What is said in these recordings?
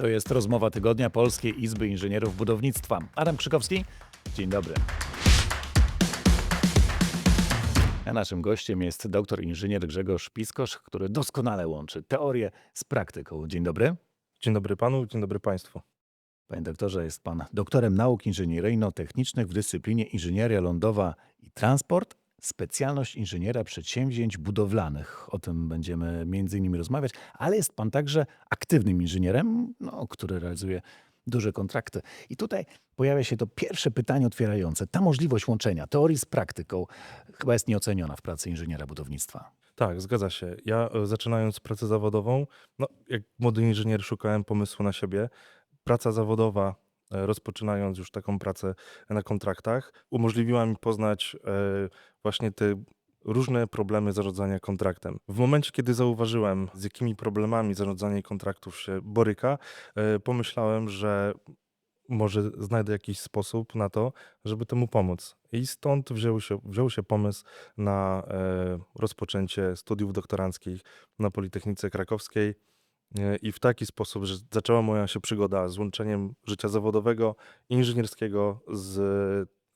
To jest rozmowa tygodnia Polskiej Izby Inżynierów Budownictwa. Adam Krzykowski, dzień dobry. A naszym gościem jest doktor inżynier Grzegorz Piskosz, który doskonale łączy teorię z praktyką. Dzień dobry. Dzień dobry panu, dzień dobry państwu. Panie doktorze, jest pan doktorem nauk inżynieryjno-technicznych w dyscyplinie inżynieria lądowa i transport, specjalność inżyniera przedsięwzięć budowlanych. O tym będziemy między innymi rozmawiać, ale jest pan także aktywnym inżynierem, no, który realizuje duże kontrakty. I tutaj pojawia się to pierwsze pytanie otwierające. Ta możliwość łączenia teorii z praktyką chyba jest nieoceniona w pracy inżyniera budownictwa. Tak, zgadza się. Ja e, zaczynając pracę zawodową, no, jak młody inżynier szukałem pomysłu na siebie. Praca zawodowa, rozpoczynając już taką pracę na kontraktach, umożliwiła mi poznać e, właśnie te różne problemy zarządzania kontraktem. W momencie, kiedy zauważyłem, z jakimi problemami zarządzanie kontraktów się boryka, e, pomyślałem, że może znajdę jakiś sposób na to, żeby temu pomóc. I stąd wziął się, wziął się pomysł na e, rozpoczęcie studiów doktoranckich na Politechnice Krakowskiej. E, I w taki sposób, że zaczęła moja się przygoda z łączeniem życia zawodowego, inżynierskiego z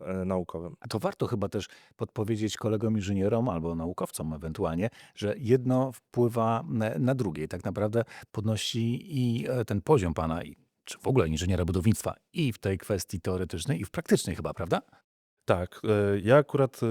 e, naukowym. A to warto chyba też podpowiedzieć kolegom inżynierom albo naukowcom ewentualnie, że jedno wpływa na, na drugie. i Tak naprawdę podnosi i e, ten poziom pana, czy w ogóle inżyniera budownictwa i w tej kwestii teoretycznej, i w praktycznej chyba, prawda? Tak, e, ja akurat e,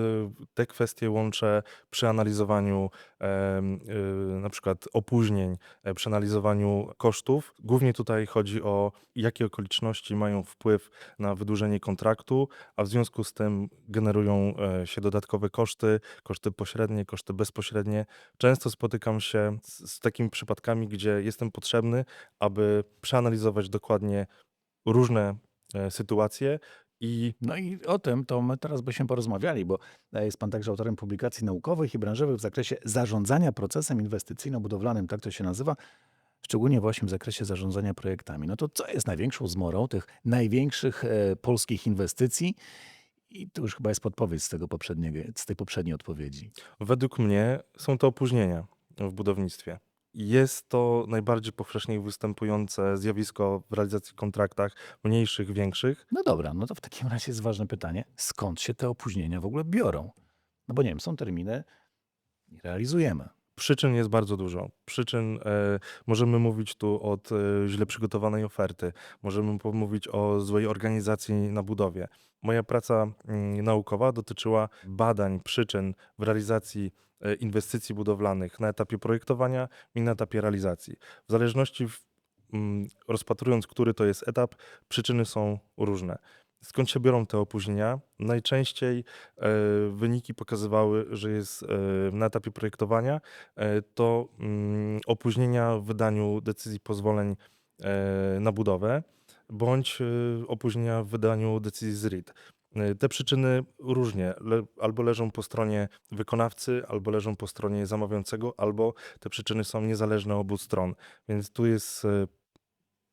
te kwestie łączę przy analizowaniu y, na przykład opóźnień, e, przy analizowaniu kosztów. Głównie tutaj chodzi o jakie okoliczności mają wpływ na wydłużenie kontraktu, a w związku z tym generują się dodatkowe koszty, koszty pośrednie, koszty bezpośrednie. Często spotykam się z, takimi przypadkami, gdzie jestem potrzebny, aby przeanalizować dokładnie różne sytuacje i No i o tym to my teraz byśmy porozmawiali, bo e, jest pan także autorem publikacji naukowych i branżowych w zakresie zarządzania procesem inwestycyjno-budowlanym, tak to się nazywa, szczególnie właśnie w zakresie zarządzania projektami. No to co jest największą zmorą tych największych e, polskich inwestycji? I to już chyba jest podpowiedź z, tego poprzedniego, z tej poprzedniej odpowiedzi. Według mnie są to opóźnienia w budownictwie. Jest to najbardziej powszechnie występujące zjawisko w realizacji kontraktach mniejszych, większych. No dobra, no to w takim razie jest ważne pytanie, skąd się te opóźnienia w ogóle biorą? No bo nie wiem, są terminy i realizujemy. Przyczyn jest bardzo dużo. Przyczyn e, możemy mówić tu od e, źle przygotowanej oferty, możemy pomówić o złej organizacji na budowie. Moja praca mm, naukowa dotyczyła badań przyczyn w realizacji e, inwestycji budowlanych na etapie projektowania i na etapie realizacji. W zależności, w, mm, rozpatrując, który to jest etap, przyczyny są różne. Skąd się biorą te opóźnienia? Najczęściej e, wyniki pokazywały, że jest e, na etapie projektowania e, to mm, opóźnienia w wydaniu decyzji pozwoleń e, na budowę bądź e, opóźnienia w wydaniu decyzji z RIT. E, Te przyczyny różnie, le, albo leżą po stronie wykonawcy, albo leżą po stronie zamawiającego, albo te przyczyny są niezależne obu stron. Więc tu jest e,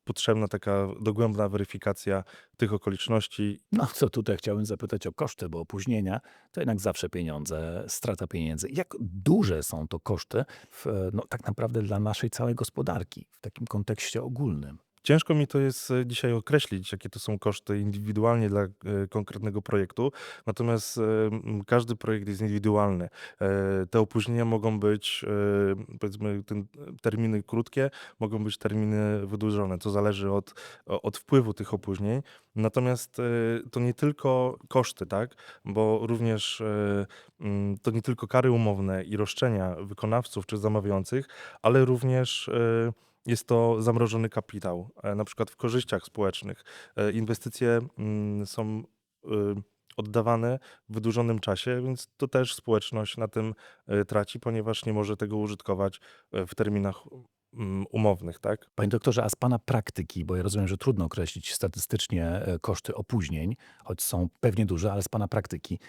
potrzebna taka dogłębna weryfikacja tych okoliczności. No co tutaj chciałbym zapytać o koszty, bo opóźnienia to jednak zawsze pieniądze, strata pieniędzy. Jak duże są to koszty w, no, tak naprawdę dla naszej całej gospodarki w takim kontekście ogólnym? Ciężko mi to jest e, dzisiaj określić, jakie to są koszty indywidualnie dla e, konkretnego projektu, natomiast e, każdy projekt jest indywidualny. Te opóźnienia mogą być, powiedzmy, ten, terminy krótkie, mogą być terminy wydłużone. To zależy od, od wpływu tych opóźnień. Natomiast to nie tylko koszty, tak? Bo również to nie tylko kary umowne i roszczenia wykonawców czy zamawiających, ale również jest to zamrożony kapitał, e, na przykład w korzyściach społecznych. E, Inwestycje mm, są y, oddawane w wydłużonym czasie, więc to też społeczność na tym e, traci, ponieważ nie może tego użytkować w terminach mm, umownych, tak? Panie doktorze, a z Pana praktyki, bo ja rozumiem, że trudno określić statystycznie koszty opóźnień, choć są pewnie duże, ale z Pana praktyki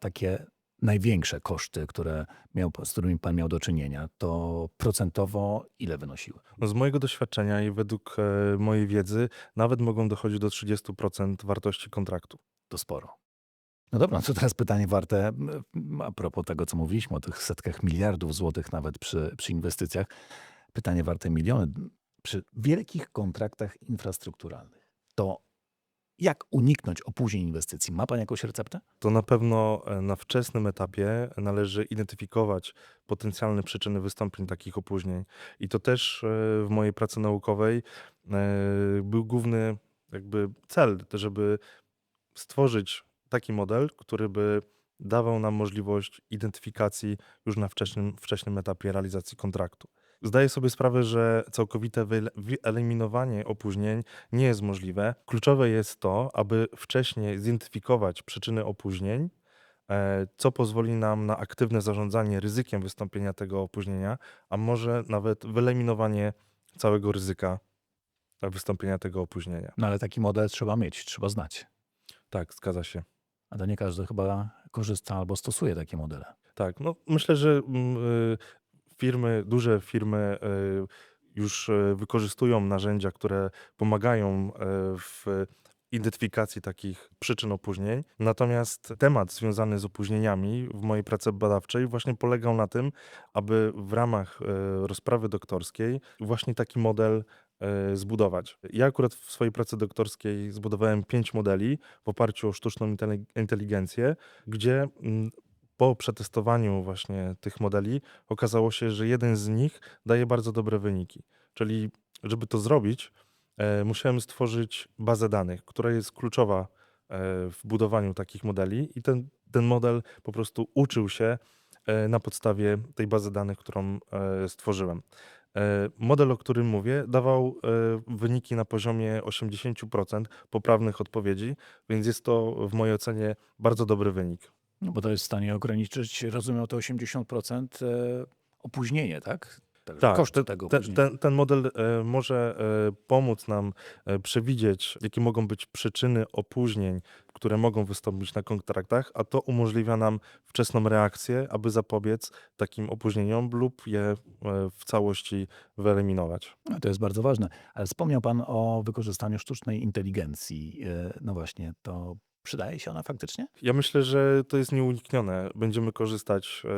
takie największe koszty, które miał, z którymi Pan miał do czynienia, to procentowo ile wynosiły? No z mojego doświadczenia i według e, mojej wiedzy nawet mogą dochodzić do 30% wartości kontraktu. To sporo. No dobra, no to teraz pytanie warte, m, a propos tego, co mówiliśmy o tych setkach miliardów złotych nawet przy, przy inwestycjach. Pytanie warte miliony. przy wielkich kontraktach infrastrukturalnych, to jak uniknąć opóźnień inwestycji? Ma pan jakąś receptę? To na pewno e, na wczesnym etapie należy identyfikować potencjalne przyczyny wystąpień takich opóźnień. I to też e, w mojej pracy naukowej e, był główny jakby cel, żeby stworzyć taki model, który by dawał nam możliwość identyfikacji już na wczesnym, wczesnym etapie realizacji kontraktu. Zdaję sobie sprawę, że całkowite wyeliminowanie opóźnień nie jest możliwe. Kluczowe jest to, aby wcześniej zidentyfikować przyczyny opóźnień, e, co pozwoli nam na aktywne zarządzanie ryzykiem wystąpienia tego opóźnienia, a może nawet wyeliminowanie całego ryzyka wystąpienia tego opóźnienia. No ale taki model trzeba mieć, trzeba znać. Tak, zgadza się. A to nie każdy chyba korzysta albo stosuje takie modele. Tak, no myślę, że mm, y, firmy, duże firmy y, już y, wykorzystują narzędzia, które pomagają y, w identyfikacji takich przyczyn opóźnień. Natomiast temat związany z opóźnieniami w mojej pracy badawczej właśnie polegał na tym, aby w ramach rozprawy doktorskiej właśnie taki model zbudować. Ja akurat w swojej pracy doktorskiej zbudowałem pięć modeli w oparciu o sztuczną inteligencję, gdzie mm, po przetestowaniu właśnie tych modeli okazało się, że jeden z nich daje bardzo dobre wyniki. Czyli, żeby to zrobić, e, musiałem stworzyć bazę danych, która jest kluczowa e, w budowaniu takich modeli, i ten, ten model po prostu uczył się e, na podstawie tej bazy danych, którą stworzyłem. Model, o którym mówię, dawał wyniki na poziomie 80% poprawnych odpowiedzi, więc jest to w mojej ocenie bardzo dobry wynik. No bo to jest w stanie ograniczyć, rozumiem, to 80% e, opóźnienie, tak? Także Tak, koszty te- tego Ten, ten, ten model e, może e, pomóc nam e, przewidzieć, jakie mogą być przyczyny opóźnień, które mogą wystąpić na kontraktach, a to umożliwia nam wczesną reakcję, aby zapobiec takim opóźnieniom lub je e, w całości wyeliminować. No, to jest bardzo ważne. Ale wspomniał pan o wykorzystaniu sztucznej inteligencji. E, No właśnie, to przydaje się ona faktycznie? Ja myślę, że to jest nieuniknione. Będziemy korzystać e,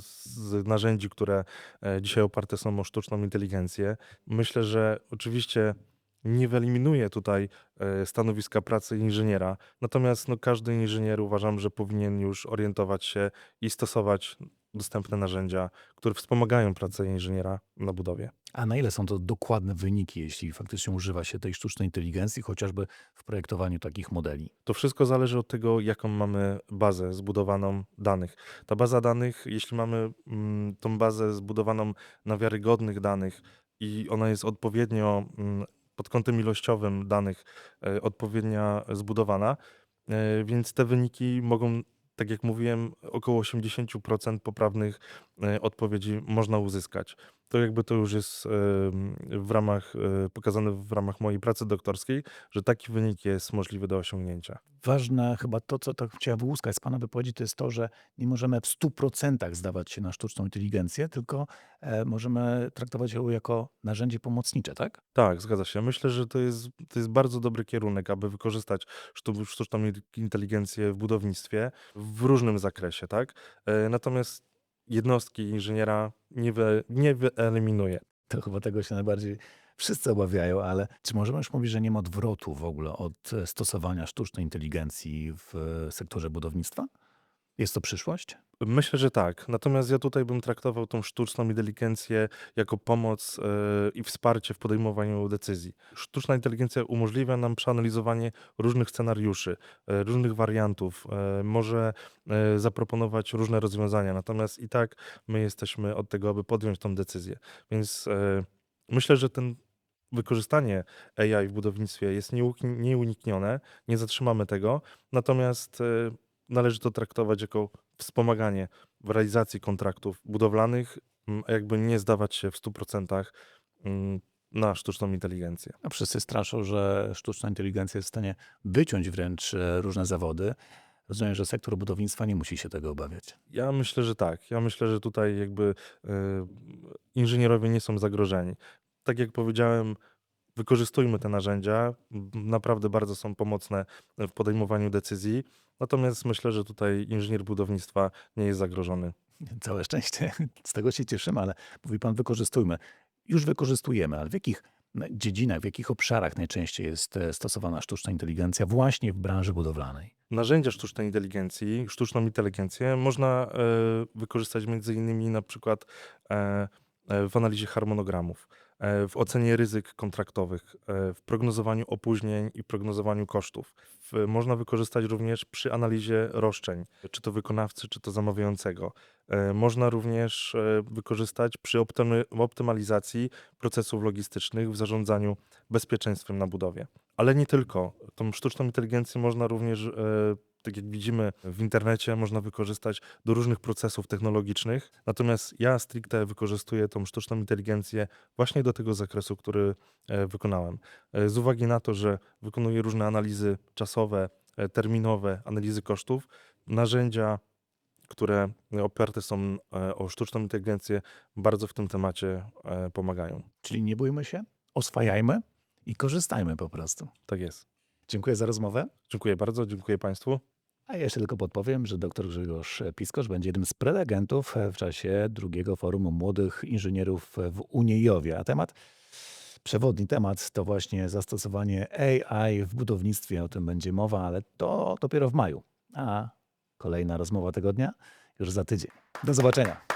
z narzędzi, które e, dzisiaj oparte są o sztuczną inteligencję. Myślę, że oczywiście nie wyeliminuje tutaj e, stanowiska pracy inżyniera, natomiast no, każdy inżynier uważam, że powinien już orientować się i stosować dostępne narzędzia, które wspomagają pracę inżyniera na budowie. A na ile są to dokładne wyniki, jeśli faktycznie używa się tej sztucznej inteligencji, chociażby w projektowaniu takich modeli? To wszystko zależy od tego, jaką mamy bazę zbudowaną danych. Ta baza danych, jeśli mamy mm, tą bazę zbudowaną na wiarygodnych danych i ona jest odpowiednio mm, pod kątem ilościowym danych e, odpowiednio zbudowana, e, więc te wyniki mogą, tak jak mówiłem, około 80% poprawnych e, odpowiedzi można uzyskać. To jakby to już jest e, w ramach, e, pokazane w ramach mojej pracy doktorskiej, że taki wynik jest możliwy do osiągnięcia. Ważne chyba to, co tak chciałem wyłuskać z pana wypowiedzi, to jest to, że nie możemy w 100% zdawać się na sztuczną inteligencję, tylko e, możemy traktować ją jako narzędzie pomocnicze, tak? Tak, zgadza się. Myślę, że to jest, to jest bardzo dobry kierunek, aby wykorzystać sztu- sztuczną in- inteligencję w budownictwie w różnym zakresie, tak? E, Natomiast jednostki inżyniera nie, wy, nie wyeliminuje. To chyba tego się najbardziej wszyscy obawiają, ale czy możemy już mówić, że nie ma odwrotu w ogóle od e, stosowania sztucznej inteligencji w e, sektorze budownictwa? Jest to przyszłość? Myślę, że tak. Natomiast ja tutaj bym traktował tą sztuczną inteligencję jako pomoc e, i wsparcie w podejmowaniu decyzji. Sztuczna inteligencja umożliwia nam przeanalizowanie różnych scenariuszy, e, różnych wariantów, e, może e, zaproponować różne rozwiązania. Natomiast i tak my jesteśmy od tego, aby podjąć tą decyzję. Więc e, myślę, że ten wykorzystanie AI w budownictwie jest nieuniknione, nie zatrzymamy tego. Natomiast należy to traktować jako wspomaganie w realizacji kontraktów budowlanych, m, a jakby nie zdawać się w 100% mm, na sztuczną inteligencję. No, wszyscy straszą, że sztuczna inteligencja jest w stanie wyciąć wręcz e, różne zawody. Rozumiem, że sektor budownictwa nie musi się tego obawiać. Ja myślę, że tak. Ja myślę, że tutaj jakby y, inżynierowie nie są zagrożeni. Tak jak powiedziałem, wykorzystujmy te narzędzia. Naprawdę bardzo są pomocne w podejmowaniu decyzji. Natomiast myślę, że tutaj inżynier budownictwa nie jest zagrożony. Całe szczęście, z tego się cieszymy, ale mówi pan, wykorzystujmy. już wykorzystujemy, ale w jakich dziedzinach, w jakich obszarach najczęściej jest e, stosowana sztuczna inteligencja właśnie w branży budowlanej? Narzędzia sztucznej inteligencji, sztuczną inteligencję można e, wykorzystać między innymi na przykład e, w analizie harmonogramów, w ocenie ryzyk kontraktowych, e, w prognozowaniu opóźnień i prognozowaniu kosztów. Można wykorzystać również przy analizie roszczeń, czy to wykonawcy, czy to zamawiającego. E, Można również e, wykorzystać przy optymalizacji procesów logistycznych w zarządzaniu bezpieczeństwem na budowie. Ale nie tylko. Tą sztuczną inteligencję można również, e, tak jak widzimy w internecie, można wykorzystać do różnych procesów technologicznych. Natomiast ja stricte wykorzystuję tą sztuczną inteligencję właśnie do tego zakresu, który e, wykonałem. E, Z uwagi na to, że wykonuję różne analizy czasowe, e, terminowe, analizy kosztów, narzędzia, które oparte są o sztuczną inteligencję, bardzo w tym temacie pomagają. Czyli nie bójmy się, oswajajmy i korzystajmy po prostu. Tak jest. Dziękuję za rozmowę. Dziękuję bardzo, dziękuję Państwu. A jeszcze tylko podpowiem, że dr Grzegorz Piskosz będzie jednym z prelegentów w czasie drugiego forum młodych inżynierów w Uniejowie. A temat, przewodni temat to właśnie zastosowanie AI w budownictwie. O tym będzie mowa, ale to dopiero w maju. A kolejna rozmowa tego dnia już za tydzień. Do zobaczenia.